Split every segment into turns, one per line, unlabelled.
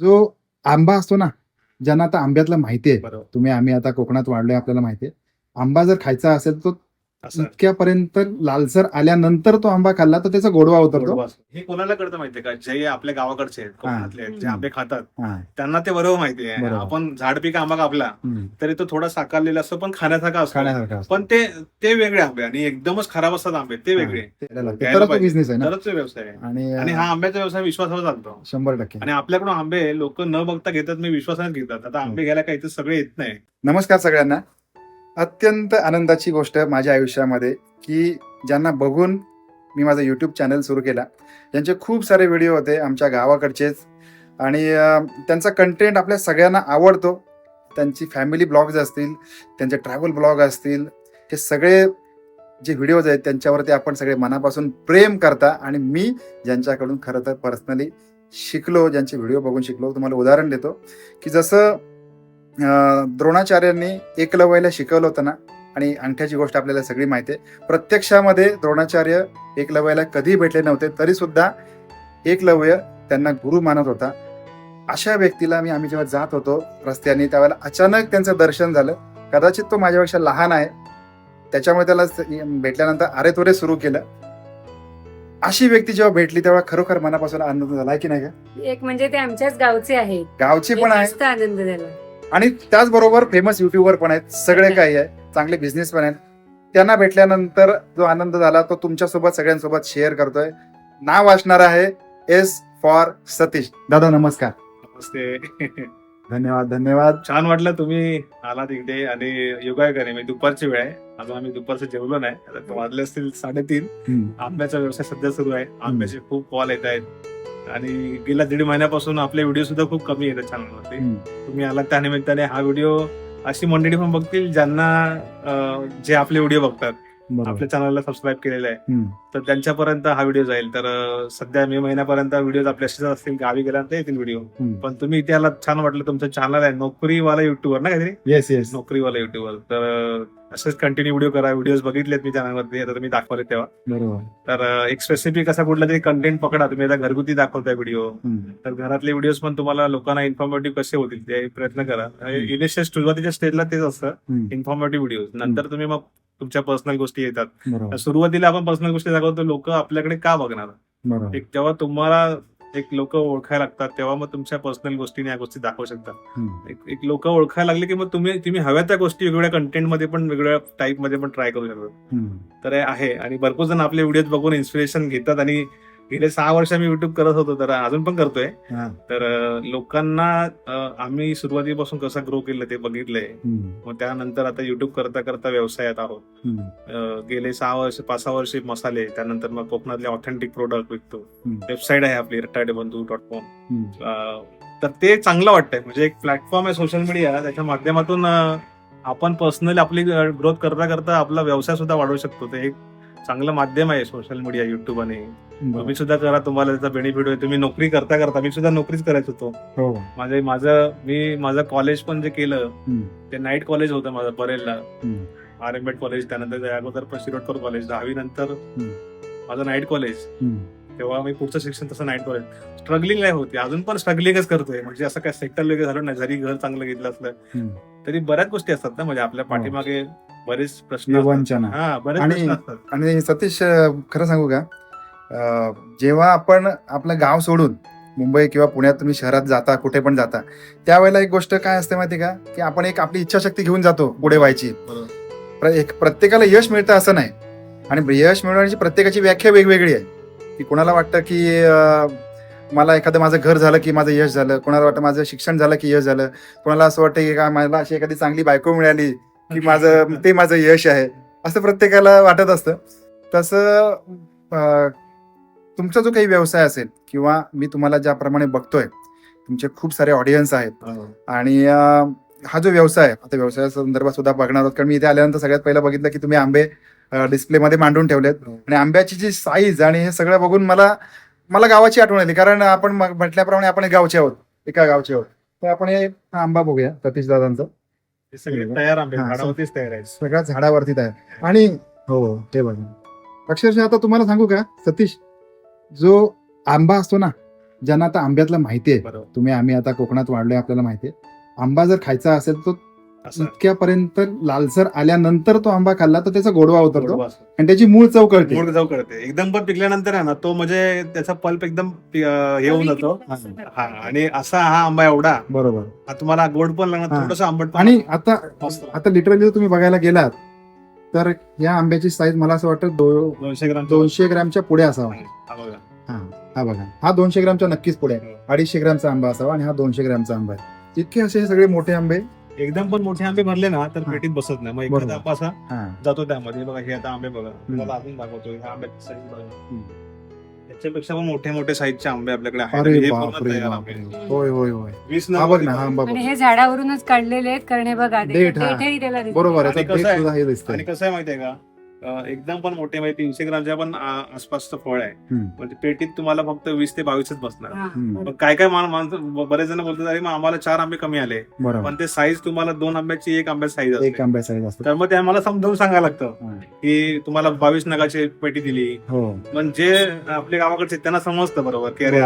जो आंबा असतो ना ज्यांना आता आंब्यातलं माहिती आहे.
बरोबर.
तुम्ही आम्ही आता कोकणात वाढलोय आपल्याला माहिती आहे. आंबा जर खायचा असेल तो
असं
इतक्यापर्यंत लालसर आल्यानंतर तो आंबा खाल्ला तर त्याचा गोडवा उतरतो.
हे कोणाला कळतं माहितीये का? जे आपल्या गावाकडचे आहेत जे. आंबे खातात
हा.
त्यांना ते बरोबर माहिती आहे.
बरोबर.
आपण झाड पीक आंबा कापला. तरी तो थोडा साकारलेला असतो पण खाण्यासारखा असतो. पण ते ते वेगळे आंबे आणि एकदमच खराब असतात आंबे ते वेगळे.
हा. बिझनेस आहे
तरच व्यवसाय आहे.
आणि
हा आंब्याचा व्यवसाय विश्वासावर चालतो.
शंभर टक्के.
आणि आपल्याकडून आंबे लोक न बघता घेतात मी विश्वासाने घेतात. आता आंबे घ्यायला काही सगळे येत नाही.
नमस्कार सगळ्यांना. अत्यंत आनंदाची गोष्ट माझ्या आयुष्यामध्ये की ज्यांना बघून मी माझा यूट्यूब चॅनल सुरू केला. ज्यांचे खूप सारे व्हिडिओ होते आमच्या गावाकडचेच. आणि त्यांचा कंटेंट आपल्या सगळ्यांना आवडतो. त्यांची फॅमिली ब्लॉग्स असतील त्यांचे ट्रॅव्हल ब्लॉग असतील हे सगळे जे व्हिडिओज आहेत त्यांच्यावरती आपण सगळे मनापासून प्रेम करता. आणि मी ज्यांच्याकडून खरं तर पर्सनली शिकलो ज्यांचे व्हिडिओ बघून शिकलो तुम्हाला उदाहरण देतो की जसं द्रोणाचार्यांनी एकलव्याला शिकवलं होतं ना? आणि अंगठ्याची गोष्ट आपल्याला सगळी माहिती आहे. प्रत्यक्षामध्ये द्रोणाचार्य एकलव्याला कधी भेटले नव्हते तरी सुद्धा एकलव्य त्यांना गुरु मानत होता. अशा व्यक्तीला मी आम्ही जेव्हा जात होतो रस्त्याने त्यावेळेला अचानक त्यांचं दर्शन झालं. कदाचित तो माझ्यापेक्षा लहान आहे. त्याच्यामुळे त्याला भेटल्यानंतर अरे तोरे सुरू केलं. अशी व्यक्ती जेव्हा भेटली तेव्हा खरोखर मनापासून आनंद झाला आहे की नाही का
एक म्हणजे ते आमच्याच गावचे आहेत.
गावची पण आहे.
आनंद झाला.
आणि त्याचबरोबर फेमस युट्यूबर पण आहेत सगळे काही आहे चांगले बिझनेस पण आहेत. त्यांना भेटल्यानंतर जो आनंद झाला तो तुमच्यासोबत सगळ्यांसोबत शेअर करतोय. नाव असणार आहे एस फॉर सतीश. दादा नमस्कार.
नमस्ते.
धन्यवाद धन्यवाद.
छान वाटलं तुम्ही आलात इकडे आणि योगायोगाने म्हणजे दुपारची वेळ आहे. अजून आम्ही दुपारचं जेवलो नाही. वाजले असतील साडेतीन. आंब्याचा व्यवसाय सध्या सुरू आहे. आंब्याचे खूप कॉल येत आहेत. आणि गेल्या दीड महिन्यापासून आपले व्हिडिओ सुद्धा खूप कमी येतात चॅनलवरती. तुम्ही आलात त्या निमित्ताने हा व्हिडिओ अशी मंडळी पण बघतील ज्यांना जे आपले व्हिडिओ बघतात. आपल्या चॅनलला सबस्क्राईब केलेलं आहे. तर त्यांच्यापर्यंत हा व्हिडिओ जाईल. तर सध्या मे महिन्यापर्यंत व्हिडिओ आपल्याशीच असतील गावी गेल्यानंतर येतील व्हिडिओ. पण तुम्ही इथे आलात छान वाटलं तुमचं चॅनल आहे. नोकरीवाला युट्यूबर ना काहीतरी?
येस येस
नोकरीवाला युट्यूबर तर असेच कंटिन्यू व्हिडिओ करा. व्हिडिओज बघितलेत मी चॅनलवरती आता तुम्ही दाखवले तेव्हा.
बरोबर.
तर एक स्पेसिफिक असा कुठला तरी कंटेंट पकडा. तुम्ही आता घरगुती दाखवताय व्हिडिओ
हम्म.
तर घरातले व्हिडिओज पण तुम्हाला लोकांना इन्फॉर्मेटिव्ह कसे होतील ते प्रयत्न करा. इनिशियल सुरुवातीच्या स्टेजला तेच असतं.
हम्म.
इन्फॉर्मेटिव्ह व्हिडिओ नंतर तुम्ही मग तुमच्या पर्सनल गोष्टी येतात.
बरोबर.
सुरुवातीला आपण पर्सनल गोष्टी दाखवतो. लोक आपल्याकडे का बघणार?
बरोबर.
एक जेव्हा तुम्हाला एक लोक ओळखायला लागतात तेव्हा मग तुमच्या पर्सनल गोष्टीने या गोष्टी दाखवू शकता
हम्म.
एक एक लोक ओळखायला लागले की मग तुम्ही तुम्ही हव्या त्या गोष्टी वेगवेगळ्या कंटेंटमध्ये पण वेगवेगळ्या टाईपमध्ये पण ट्राय करू शकता
हम्म.
तर हे आहे आणि भरपूर जण आपले व्हिडिओ बघून इन्स्पिरेशन घेतात आणि गेले सहा वर्ष मी युट्यूब करत होतो तर अजून पण करतोय
हा.
तर लोकांना आम्ही सुरुवातीपासून कसं ग्रो केलं ते बघितलंय. मग त्यानंतर आता युट्यूब करता करता व्यवसायात आहोत गेले सहा वर्ष पाच सहा वर्ष मसाले त्यानंतर मग कोकणातले ऑथेंटिक प्रोडक्ट विकतो. वेबसाईट आहे आपली रट्टाडे बंधू डॉट कॉम. तर ते चांगलं वाटतंय म्हणजे एक प्लॅटफॉर्म आहे सोशल मीडिया त्याच्या माध्यमातून आपण पर्सनली आपली ग्रोथ करता करता आपला व्यवसाय सुद्धा वाढवू शकतो ते एक चांगलं माध्यम आहे सोशल मीडिया युट्यूब आणि. तुम्ही सुद्धा करा तुम्हाला त्याचा बेनिफिट होईल तुम्ही नोकरी करता करता मी सुद्धा नोकरीच करायच होतो
हो
माझे माझं मी माझं कॉलेज पण जे केलं. ते नाईट कॉलेज होतं माझं परेलला
हम्म.
आर एम एड कॉलेज त्यानंतर त्या अगोदर पण शिरोडकर कॉलेज दहावी नंतर. माझं नाईट कॉलेज. तेव्हा मी पुढचं शिक्षण तसं नाईट कॉलेज स्ट्रगलिंग नाही होती अजून पण स्ट्रगलिंगच करतोय. म्हणजे असं काय सेक्टर वगैरे झालं नाही. जरी घर चांगलं घेतलं असलं. तरी बऱ्याच गोष्टी असतात ना. म्हणजे आपल्या पाठीमागे बरेच प्रश्न
हे
हा बरेच
आणि-
प्रश्न असतात.
आणि सतीश खरं सांगू का? जेव्हा आपण आपलं गाव सोडून मुंबई किंवा पुण्यात तुम्ही शहरात जाता कुठे पण जाता त्यावेळेला एक गोष्ट काय असते माहिती का? की आपण एक आपली इच्छाशक्ती घेऊन जातो पुढे व्हायची. प्रत्येकाला यश मिळतं असं नाही. आणि यश मिळवण्याची प्रत्येकाची व्याख्या वेगवेगळी आहे. की कोणाला वाटतं की मला एखादं माझं घर झालं की माझं यश झालं. कोणाला वाटतं माझं शिक्षण झालं की यश झालं. कोणाला असं वाटतं की का मला अशी एखादी चांगली बायको मिळाली की माझं ते माझं यश आहे. असं प्रत्येकाला वाटत असतं. तसं तुमचा जो काही व्यवसाय असेल किंवा मी तुम्हाला ज्याप्रमाणे बघतोय तुमचे खूप सारे ऑडियन्स आहेत.
हो.
आणि हा जो व्यवसाय आहे, आता व्यवसायाच्या संदर्भात सुद्धा बघणार आहोत. कारण मी इथे आल्यानंतर सगळ्यात पहिलं बघितलं की तुम्ही आंबे डिस्प्लेमध्ये मांडून ठेवलेत.
हो.
आणि आंब्याची जी साईज आणि हे सगळं बघून मला मला गावाची आठवण आली. कारण आपण म्हटल्याप्रमाणे आपण गावचे आहोत. एका गावचे आहोत. तर आपण हे हा आंबा बघूया सतीश दादांचा.
हे तयार आंबे
हा,
झाडावरतीच तयार आहेत.
सगळ्या झाडावरती आहे आणि हो ते बघा. अक्षरशः आता तुम्हाला सांगू का सतीश जो आंबा असतो ना ज्यांना आता आंब्यातलं माहिती आहे. तुम्ही आम्ही आता कोकणात वाढलोय आपल्याला माहिती आहे. आंबा जर खायचा असेल तर इतक्यापर्यंत लालसर आल्यानंतर तो आंबा खाल्ला तर त्याचा गोडवा उतरतो. आणि त्याची मूळ चव कळते
मूळ जाऊ कळते एकदम पण पिकल्यानंतर आहे ना तो म्हणजे त्याचा पल्प एकदम पि- अं, हे होऊन जातो हा आणि असा हा आंबा एवढा
बरोबर
हा तुम्हाला गोड पण लागणार
हा.
थोडस आंबट पण
आणि आता
मस्त.
आता लिटरली तुम्ही बघायला गेलात तर या आंब्याची साईज मला असं वाटतं दो-
दोनशे ग्राम
दोनशे ग्रॅमच्या पुढे असावा
हा बघा.
हा हा बघा हा दोनशे ग्रॅमच्या नक्कीच पुढे आहे. अडीचशे ग्रॅमचा आंबा असावा आणि हा दोनशे ग्रॅमचा आंबा आहे इतके असे हे सगळे मोठे आंबे
एकदम पण मोठे आंबे भरले ना तर. पेटीत बसत नाही मग
बरोबर.
एखादा आंबा असा
हा
जातो त्यामध्ये बघा हे आता आंबे बघा तुम्हाला अजून दाखवतो ह्या आंब्याची साईज बघा
हम्म.
त्याच्यापेक्षा पण मोठे मोठे साईजचे आंबे आपल्याकडे आहेत
अरे
हे पूर्ण
बापरे
तयार
बापरे
आंबे.
होय होय होय
वीस
हा
नंबर
बघ ना हा
आणि हे झाडावरूनच काढलेले आहेत कारण हे बघा
हा.
त्याला दिसते.
बरोबर
आणि कसं आहे?
सुद्धा हे
आणि
दिसतंय
कसं आहे माहितीये का एकदम पण मोठे म्हणजे तीनशे ग्रामच्या पण आसपासचं फळ आहे. म्हणजे पेटीत तुम्हाला फक्त वीस ते बावीसच बसणार.
हा.
मग काय काय मान- माणसं बरेच जण बोलतात अरे मग आम्हाला चार आंबे कमी आले. पण ते साईज तुम्हाला दोन आंब्याची एक आंब्याची साईज
एक आंब्या साईज असतो.
तर मग ते आम्हाला समजावून सांगायला लागतं. की तुम्हाला बावीस नगाची पेटी दिली.
हो.
पण जे आपल्या गावाकडचे त्यांना समजतं बरोबर की अरे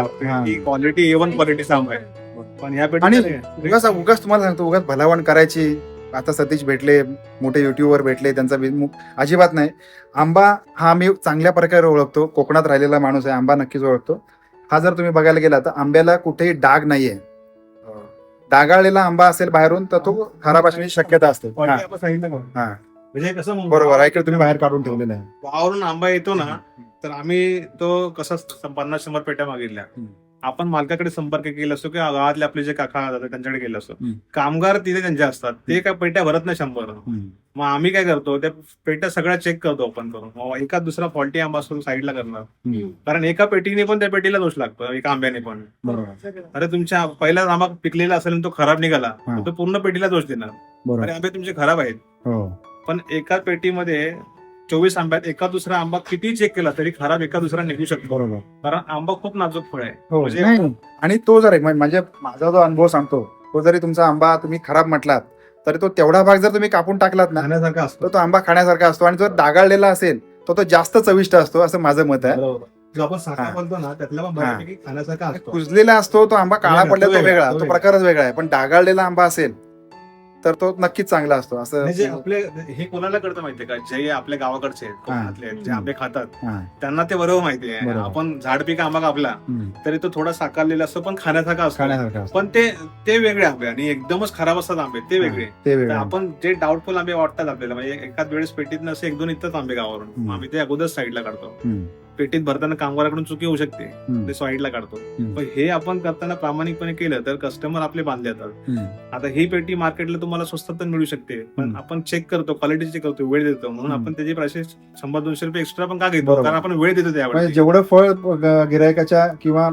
क्वालिटी ए वन क्वालिटीचा आंबा आहे. पण ह्या पेटी
उगाच उगाच तुम्हाला सांगतो उगाच भलावण करायची. आता सतीश भेटले मोठे युट्यूबर भेटले त्यांचा अजिबात नाही. आंबा हा आम्ही चांगल्या प्रकारे ओळखतो कोकणात राहिलेला माणूस आहे आंबा नक्कीच ओळखतो. हा जर तुम्ही बघायला गेला तर आंब्याला कुठेही डाग नाहीये. डागाळलेला आंबा असेल बाहेरून तर तो खराब असण्याची शक्यता असते. हा? हा.
म्हणजे कसं?
बरोबर ऐकलं तुम्ही बाहेर काढून ठेवलेलं आहे
गावावरून आंबा येतो ना तर आम्ही तो कसा पन्नास शंभर पेट्या मागितल्या. आपण मालकाकडे संपर्क केला असतो किंवा गावातले आपले जे काका जातात त्यांच्याकडे गेलो असतो. कामगार तिथे त्यांचे असतात. ते काय पेट्या भरत नाही शंभर. मग आम्ही काय करतो त्या पेट्या सगळ्या चेक करतो ओपन करून. एका दुसरा फॉल्टी आंबा असतो साईडला करणार. कारण एका पेटीने पण त्या पेटीला दोष लागतो एका आंब्याने पण.
बरोबर.
अरे तुमच्या पहिला आंबा पिकलेला असेल तो खराब निघाला तो पूर्ण पेटीला दोष देणार. अरे आंबे तुमचे खराब आहेत.
हो.
पण एका पेटीमध्ये चोवीस आंब्यात एका दुसरा आंबा किती चेक केला तरी खराब एका दुसरा निघू शकतो.
बरोबर.
कारण आंबा खूप नाजूक फळ आहे.
हो.
म्हणजे-
नाही आणि तो जर एक- म्हणजे माझा जो अनुभव सांगतो तो जरी तुमचा आंबा तुम्ही खराब म्हटलात तरी तो तेवढा भाग जर तुम्ही कापून टाकलात ना
खाण्यासारखा असतो.
तर तो आंबा खाण्यासारखा असतो. आणि जर डागाळलेला असेल तर तो जास्त चविष्ट असतो असं माझं मत आहे.
बरोबर. जो आपण साखा
हा.
बोलतो ना त्यातला पण बऱ्यापैकी खाण्यासारखा असतो.
कुजलेला असतो तो आंबा काळा
वेगळा,
पडला
तो
तो
वेगळा,
वेगळा
तो
तो
वेगळा.
प्रकारच वेगळा आहे. पण डागाळलेला आंबा असेल तर तो नक्कीच चांगला असतो
म्हणजे
असं
आपले हे कोणाला कळतं माहितीये का जे आपल्या गावाकडचे आहेत कोकणातले आहेत, जे. आंबे खातात
हा.
त्यांना ते बरोबर माहिती आहे
बरोबर.
आपण झाड पिका आंबा कापला
हम्म.
तरी तो थोडा साकारलेला असतो पण खाण्यासारखा असतो
खाण्यासारखा असतो
पण ते ते वेगळे आंबे आणि एकदमच खराब असतात आंबे ते वेगळे
ते
तर
वेगळं
आपण जे डाऊटफुल आंबे वाटतात आपल्याला म्हणजे एकाच वेळेस पेटीत नसे एक दोन इथंच आंबे गावावरून
हम्म.
आम्ही ते अगोदर साईडला काढतो
हम्म.
पेटीत भरताना कामगाराकडून चुकी होऊ शकते. ते साईडला काढतो. पण हे आपण करताना प्रामाणिकपणे केलं तर कस्टमर आपले बांधले जातात. आता ही पेटी मार्केटला तुम्हाला स्वस्तात पण मिळू शकते पण. आपण चेक करतो क्वालिटी चेक करतो वेळ देतो म्हणून. आपण त्याची प्राइसेस शंभर दोनशे रुपये एक्स्ट्रा पण का घेतो. कारण आपण वेळ देतो
म्हणजे
त्यावेळी
जेवढं फळ गिरायकाच्या किंवा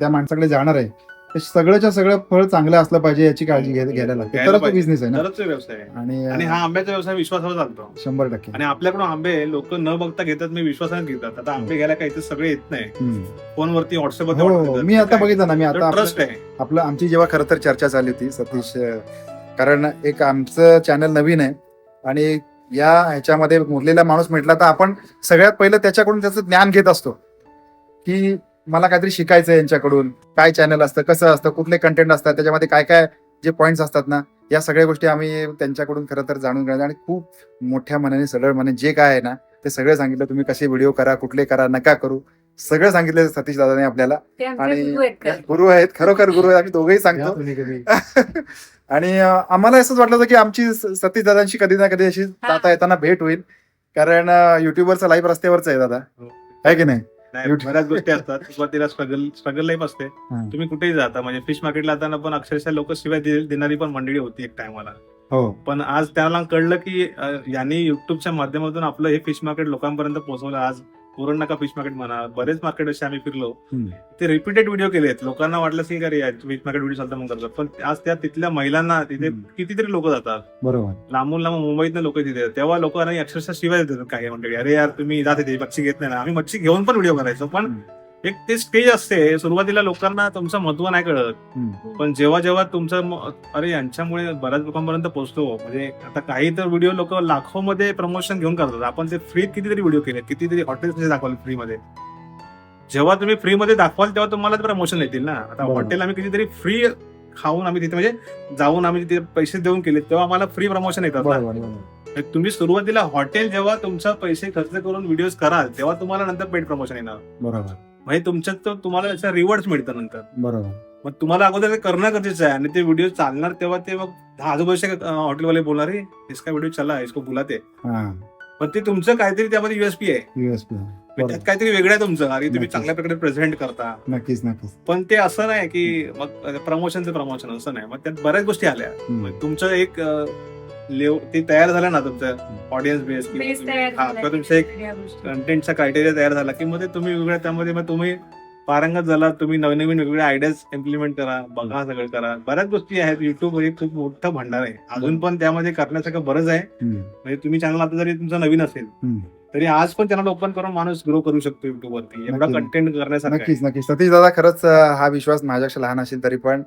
त्या माणसाकडे जाणार आहे ते सगळंच्या सगळं फळ चांगलं असलं पाहिजे याची काळजी घ्या- घ्यायला लागते. तरच तो. बिझनेस आहे ना.
तरच तो व्यवसाय आहे.
आणि
आणि हा आंब्याचा व्यवसाय विश्वासावर चालतो.
शंभर टक्के.
आणि आपल्याकडून आंबे लोक न बघता घेतात मी विश्वासाने घेतात. आता आंबे घ्यायला काही इथे सगळे येत नाही.
हम्म.
फोनवरती व्हॉट्सअपवर
हो मी आता बघितलं ना मी आता आपलं-
ट्रस्ट आहे.
आपलं आमची जेव्हा खरं तर चर्चा झाली होती सतीश अं, कारण एक आमचं चॅनल नवीन आहे. आणि या ह्याच्यामध्ये मुरलेला माणूस म्हटला तर आपण सगळ्यात पहिलं त्याच्याकडून त्याचं ज्ञान घेत असतो. की मला काहीतरी शिकायचं आहे यांच्याकडून. काय चॅनल असतं कसं असतं कुठले कंटेंट असतात त्याच्यामध्ये काय काय जे पॉईंट्स असतात ना या सगळ्या गोष्टी आम्ही त्यांच्याकडून खरं तर जाणून घेण्यात आणि खूप मोठ्या मनाने सरळ मनाने जे काय आहे ना ते सगळं सांगितलं. तुम्ही कसे व्हिडिओ करा कुठले करा नका करू. सगळं सांगितलं सतीश दादाने आपल्याला. आणि
गुरु आहेत
खरोखर गुरु आहेत. आम्ही दोघेही सांगतो. आणि आम्हाला असंच वाटलं होतं की आमची स- सतीश दादांशी कधी ना कधी अशी जाता येताना भेट होईल. कारण युट्यूबवरचं लाईव्ह रस्त्यावरच आहे दादा. आहे की नाही?
नाही. बऱ्याच गोष्टी असतात. सुरुवातीला स्ट्रगल स्ट्रगल लाईफ असते. तुम्ही कुठेही जाता म्हणजे फिश मार्केटला जाताना पण अक्षरशः लोक शिवाय देणारी पण मंडळी होती एक टायमाला
हो.
पण आज त्याला कळलं की यांनी युट्यूबच्या माध्यमातून आपलं हे फिश मार्केट लोकांपर्यंत पोहोचवलं. आज नका फिश मार्केट म्हणा. बरेच मार्केट असे आम्ही फिरलो. ते रिपीटेड व्हिडिओ केलेत. लोकांना वाटलं की अरे फिश मार्केट व्हिडिओ चालतं मग करतात. पण आज त्या तिथल्या महिलांना तिथे. कितीतरी लोक जातात.
बरोबर.
लांबून लांबून मुंबईतनं लोक तिथे. तेव्हा लोकांना अक्षरशः शिवाय देतात काही मंडळी. अरे यार तुम्ही जाते ते मच्छी घेत नाही ना. आम्ही मच्छी घेऊन पण व्हिडिओ करायचो. पण. एक ते स्टेज असते सुरुवातीला लोकांना तुमचं महत्त्व नाही कळत. पण जेव्हा जेव्हा तुमचं म- अरे यांच्यामुळे बऱ्याच लोकांपर्यंत पोहोचतो म्हणजे आता काही तर व्हिडिओ लोक लाखो मध्ये प्रमोशन घेऊन करतात. आपण ते फ्रीत कितीतरी व्हिडिओ केले कितीतरी हॉटेल्स दाखवले फ्री मध्ये. जेव्हा तुम्ही फ्री मध्ये दाखवाल तेव्हा तुम्हाला प्रमोशन येतील ना. आता
बरोबर.
हॉटेल आम्ही कितीतरी फ्री खाऊन आम्ही तिथे म्हणजे जाऊन आम्ही तिथे पैसे देऊन केले तेव्हा आम्हाला फ्री प्रमोशन येतात ना.
बरोबर बरोबर.
तुम्ही सुरुवातीला हॉटेल जेव्हा तुमचा पैसे खर्च करून व्हिडिओ कराल तेव्हा तुम्हाला नंतर पेड प्रमोशन येणार.
बरोबर.
म्हणजे तुमच्यात तो तुम्हाला त्याचा रिवॉर्ड मिळतं नंतर.
बरोबर.
मग तुम्हाला अगोदर ते करणं गरजेचं आहे आणि ते व्हिडिओ चालणार तेव्हा ते मग दहा आजूबाजूचे हॉटेलवाले बोलणार रे इसका व्हिडिओ चला इसको बुलाते
हा.
पण ते तुमचं काहीतरी त्यामध्ये युएसपी आहे.
युएसपी
म्हणजे त्यात काहीतरी वेगळं आहे तुमचं आणि तुम्ही. चांगल्या प्रकारे प्रेझेंट करता.
नक्कीच नक्कीच.
पण ते असं नाही की मग प्रमोशनचं प्रमोशन असं नाही. मग त्यात बऱ्याच गोष्टी आल्या. तुमचं एक लेव ते तयार झालं ना तुमचं ऑडियन्स बेस
झालाय.
किंवा तुमचं एक. कंटेंटचा क्रायटेरिया तयार झाला की मग ते तुम्ही वेगळ्या त्यामध्ये मग तुम्ही पारंगत झाला तुम्ही नवीन नवीन वेगवेगळ्या आयडियाज इम्प्लिमेंट करा बघा सगळं करा बऱ्याच गोष्टी आहेत युट्यूब हे खूप मोठं भांडार आहे अजून पण त्यामध्ये करण्यासारखं बरंच आहे. म्हणजे तुम्ही चॅनल आता जरी तुमचा नवीन असेल. तरी आज पण चॅनल ओपन करून माणूस ग्रो करू शकतो युट्यूब वरती एवढा
नक्की.
कंटेंट करण्यासारखं आहे.
नक्कीच नक्कीच सतीश दादा खरंच हा विश्वास माझ्यापेक्षा लहान असेल तरी पण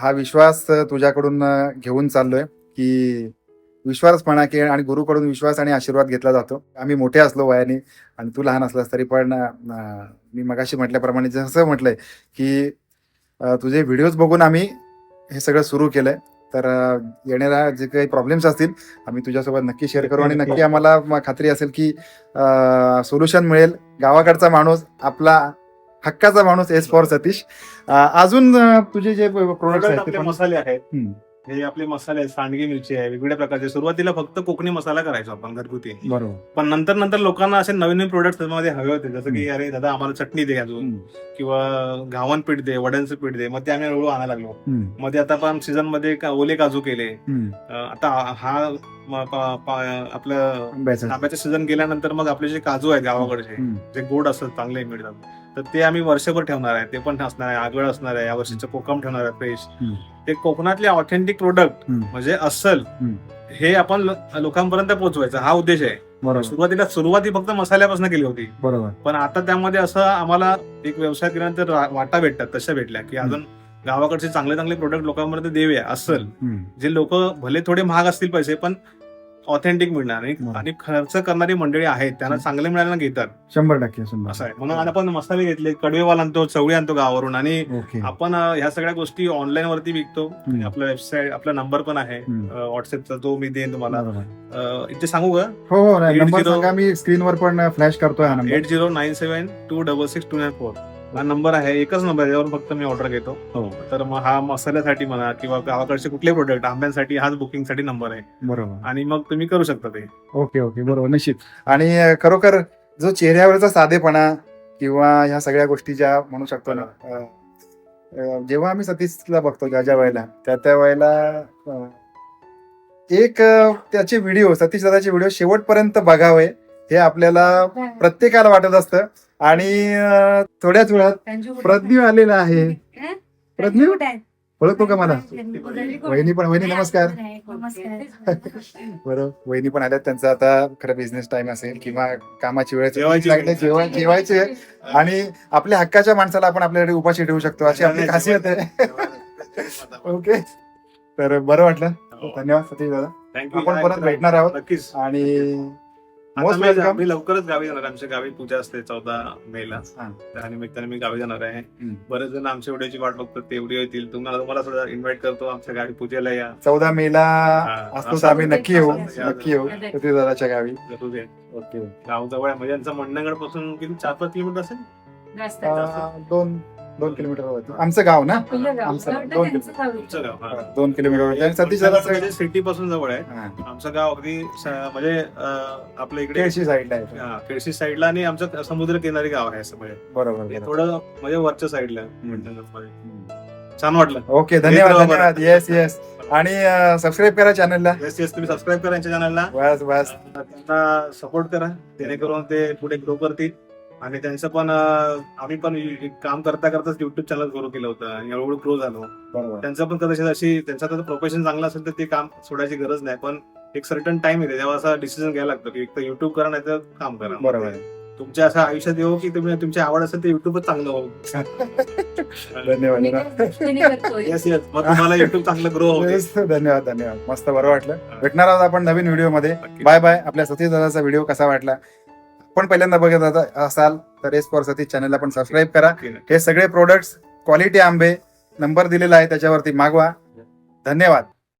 हा विश्वास तुझ्याकडून घेऊन चाललोय की विश्वासपणा की आणि गुरुकडून विश्वास आणि आशीर्वाद घेतला जातो. आम्ही मोठे असलो वयाने आणि तू लहान असलास तरी पण मी मगाशी म्हटल्याप्रमाणे जसं म्हटलंय की तुझे व्हिडिओज बघून आम्ही हे सगळं सुरू केलंय. तर येणाऱ्या जे काही प्रॉब्लेम्स असतील आम्ही तुझ्यासोबत नक्की शेअर करू आणि नक्की आम्हाला खात्री असेल की सोल्युशन मिळेल. गावाकडचा माणूस आपला हक्काचा माणूस एस फॉर सतीश. अजून तुझे जे प्रोडक्ट आहेत
मसाले आहेत. हे आपले मसाले आहेत सांडगी मिरची आहे वेगवेगळ्या प्रकारचे. सुरुवातीला फक्त कोकणी मसाला करायचो आपण घरगुती.
बरोबर.
पण नंतर नंतर लोकांना असे नवीन नवीन प्रोडक्ट त्यामध्ये हवे होते. जसं की अरे दादा आम्हाला चटणी दे अजून. किंवा घावन पीठ दे वड्यांचं पीठ दे. मग ते आम्ही हळूहळू आणायला लागलो.
हम्म.
मध्ये आता पण सीझनमध्ये ओले काजू केले. आता हा आपलं
आंब्याचं.
सीझन गेल्यानंतर मग आपले जे काजू आहेत गावाकडचे. जे गोड असतात चांगले मिळतात. तर ते आम्ही वर्षभर ठेवणार आहे. ते पण असणार आहे. आगळ असणार आहे. या वर्षीचं कोकम ठेवणार आहे फ्रेश. ते कोकणातले ऑथेंटिक प्रोडक्ट. म्हणजे अस्सल. हे आपण लोकांपर्यंत पोहोचवायचा. हा उद्देश आहे.
बरोबर.
सुरुवातीला सुरुवाती फक्त मसाल्यापासून केली होती.
बरोबर.
पण आता त्यामध्ये असं आम्हाला एक व्यवसाय केल्यानंतर वाटा भेटतात. तशा भेटल्या की अजून गावाकडचे चांगले चांगले प्रोडक्ट लोकांपर्यंत देऊया. अस्सल.
हम्म.
जे लोक भले थोडे महाग असतील पैसे पण ऑथेंटिक मिळणार. आणि- खर्च करणारी मंडळी आहेत त्यांना चांगले मिळायला घेतात.
शंभर टक्के शंभर
असं आहे. म्हणून आता आपण मसाले घेतले कडवेवाल आणतो चवळी आणतो गावावरून. आणि
ओके.
आपण अं, ह्या सगळ्या गोष्टी ऑनलाईन वरती विकतो.
हम्म.
आपला वेबसाईट आपला नंबर पण आहे.
हम्म.
व्हॉट्सअपचा तो मी देईन तुम्हाला.
बरोबर.
अं, इथे सांगू का?
हो हो नाही,
Eight
नंबर
zero-
सांगा. मी स्क्रीनवर पण फ्लॅश करतोय हा number
eight zero nine seven two double six two nine four हा नंबर आहे एकच नंबर आहे यावर फक्त मी ऑर्डर घेतो.
हो.
तर मग हा मसाल्यासाठी म्हणा किंवा गावाकडचे कुठले प्रोडक्ट आंब्यांसाठी हाच बुकिंगसाठी नंबर आहे.
बरोबर.
आणि मग तुम्ही करू शकता ते.
ओके ओके बरोबर निश्चित. आणि अं, खरोखर जो चेहऱ्यावरचा साधेपणा किंवा ह्या सगळ्या गोष्टी ज्या म्हणू शकतो ना अं, अं, जेव्हा आम्ही सतीशला बघतो ज्या ज्या वेळेला त्या त्या वेळेला अं, एक अं, त्याचे व्हिडिओ सतीश दादाचे व्हिडिओ शेवटपर्यंत बघावे हे आपल्याला प्रत्येकाला वाटत असतं. आणि थोड्याच वेळात प्रज्ञू आलेला आहे.
हं?
प्रज्ञू?
त्यांची कुठे आहे?
ओळखतो का मला? वहिनी पण वहिनी नमस्कार.
नमस्कार.
बरं वहिनी पण आल्यात. त्यांचा आता खरं बिझनेस टाइम असेल किंवा कामाची वेळ
जेवायची
लागली
वेळ.
जेवण जेवायचे. आणि आपल्या हक्काच्या माणसाला आपण आपल्याकडे उपाशी ठेवू शकतो अशी आपली खासियत आहे. ओके. तर बरं वाटलं.
हो.
धन्यवाद सतीश दादा.
थँक्यू
आपण परत भेटणार आहोत.
नक्कीच. आता मी लवकरच गावी जाणार आहे. आमच्या गावी पूजा असते चौदा मेला
हा.
त्या निमित्ताने मी गावी जाणार आहे
हम्म.
बरेच जण आमच्या व्हिडिओची वाट बघतात ते व्हिडिओ येतील तुम्हाला तुम्हाला सुद्धा इन्व्हाइट करतो आमच्या गावी पूजेला या
चौदा मेला
हा.
असतो तर आम्ही नक्की येऊ. नक्की येऊ सतीश दादाच्या गावी
जरूर या.
ओके
गाव जवळ आहे म्हणजे यांचा मंडणगडपासून किती चार पाच किलोमीटर असेल
जास्त
दोन दोन किलोमीटर आमचं गाव ना?
गाव.
आमचं दोन.
तुमचं गाव हा.
दोन किलोमीटर वरती. आणि सतीश दादाचं
सिटी पासून जवळ आहे.
हा,
आमचं गाव अगदी स- म्हणजे अं, आपल्या इकडे
केळशी साईडला आहे.
हा, केळशी साईडला आणि आमचं समुद्र किनारी गाव आहे असं म्हणजे.
बरोबर
हे
बरोबर.
थोडं म्हणजे वरच्या साईडला छान वाटलं.
ओके धन्यवाद. धन्यवाद. येस येस आणि सबस्क्राईब करा चॅनलला
येस येस तुम्ही सबस्क्राईब करा यांच्या चॅनलला
बस बस.
त्यांना सपोर्ट करा. जेणेकरून ते पुढे ग्रो करतील. आणि त्यांचं पण अं, आम्ही पण काम करता करताच युट्यूब चॅनल ग्रो केलं होतं आणि हळूहळू ग्रो झालो.
बरोबर.
त्यांचं पण कदाचित अशी त्यांचं तर प्रोफेशन चांगलं असेल तर ते काम सोडायची गरज नाही पण एक सर्टन टाइम येते तेव्हा असा डिसिजन घ्यायला लागतो की एक तर युट्यूब करा नाही तर काम करा.
बरोबर. आहे.
तुमच्या असं आयुष्यात येऊ की तुम्ही तुमची आवड असेल ते युट्यूबच चांगलं हो
धन्यवाद
काही करतोय.
येस येस मग तुम्हाला युट्यूब चांगलं ग्रो होते
Yes, धन्यवाद धन्यवाद. मस्त बरं वाटलं. भेटणार आहोत आपण नवीन
व्हिडिओमध्ये.
बाय बाय आपल्या सतीश दादाचा व्हिडिओ कसा वाटला? आपण पहिल्यांदा बघत असाल तर एस फॉर चॅनलला पण सबस्क्राईब करा. हे सगळे प्रोडक्ट्स क्वालिटी आंबे नंबर दिलेला आहे त्याच्यावरती मागवा. धन्यवाद.